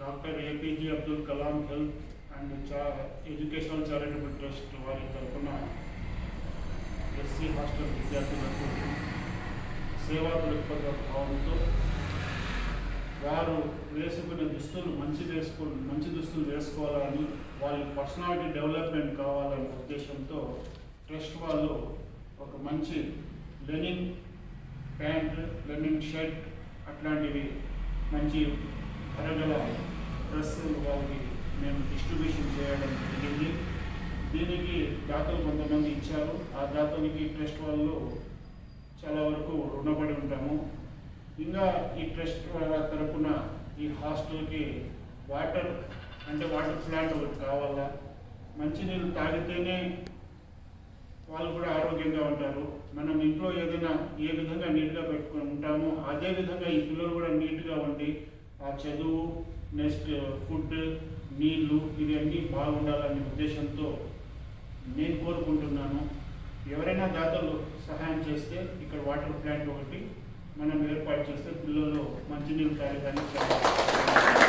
Doctor A P J Abdul Kalam health and educational charitable trust वाली तरफ़ SC hostel विद्यार्थी సేవా దృక్పథ భావంతో వారు వేసుకునే దుస్తులు మంచి వేసుకో మంచి దుస్తులు వేసుకోవాలని వాళ్ళ పర్సనాలిటీ డెవలప్మెంట్ కావాలనే ఉద్దేశంతో ట్రస్ట్ వాళ్ళు ఒక మంచి లెనిన్ ప్యాంట్ లెనిన్ షర్ట్ అట్లాంటివి మంచి ధరగల డ్రెస్ వాళ్ళకి మేము డిస్ట్రిబ్యూషన్ చేయడం జరిగింది. దీనికి దాతలు కొంతమంది ఇచ్చారు. ఆ దాతలకి ట్రస్ట్ వాళ్ళు చాలా వరకు రుణపడి ఉంటాము. ఇంకా ఈ ట్రస్ట్ తరపున ఈ హాస్టల్కి వాటర్ అంటే వాటర్ ప్లాంట్ ఒకటి కావాలా? మంచినీళ్ళు తాగితేనే వాళ్ళు కూడా ఆరోగ్యంగా ఉంటారు. మనం ఇంట్లో ఏదైనా ఏ విధంగా నీట్గా పెట్టుకొని ఉంటామో అదే విధంగా ఈ పిల్లలు కూడా నీట్గా ఉండి ఆ చదువు నెక్స్ట్ ఫుడ్ నీళ్ళు ఇవన్నీ బాగుండాలనే ఉద్దేశంతో నేను కోరుకుంటున్నాను. ఎవరైనా దాతలు సహాయం చేస్తే ఇక్కడ వాటర్ ప్లాంట్ ఒకటి మనం ఏర్పాటు చేస్తే పిల్లలు మంచినీళ్ళు తాగడానికి చాలా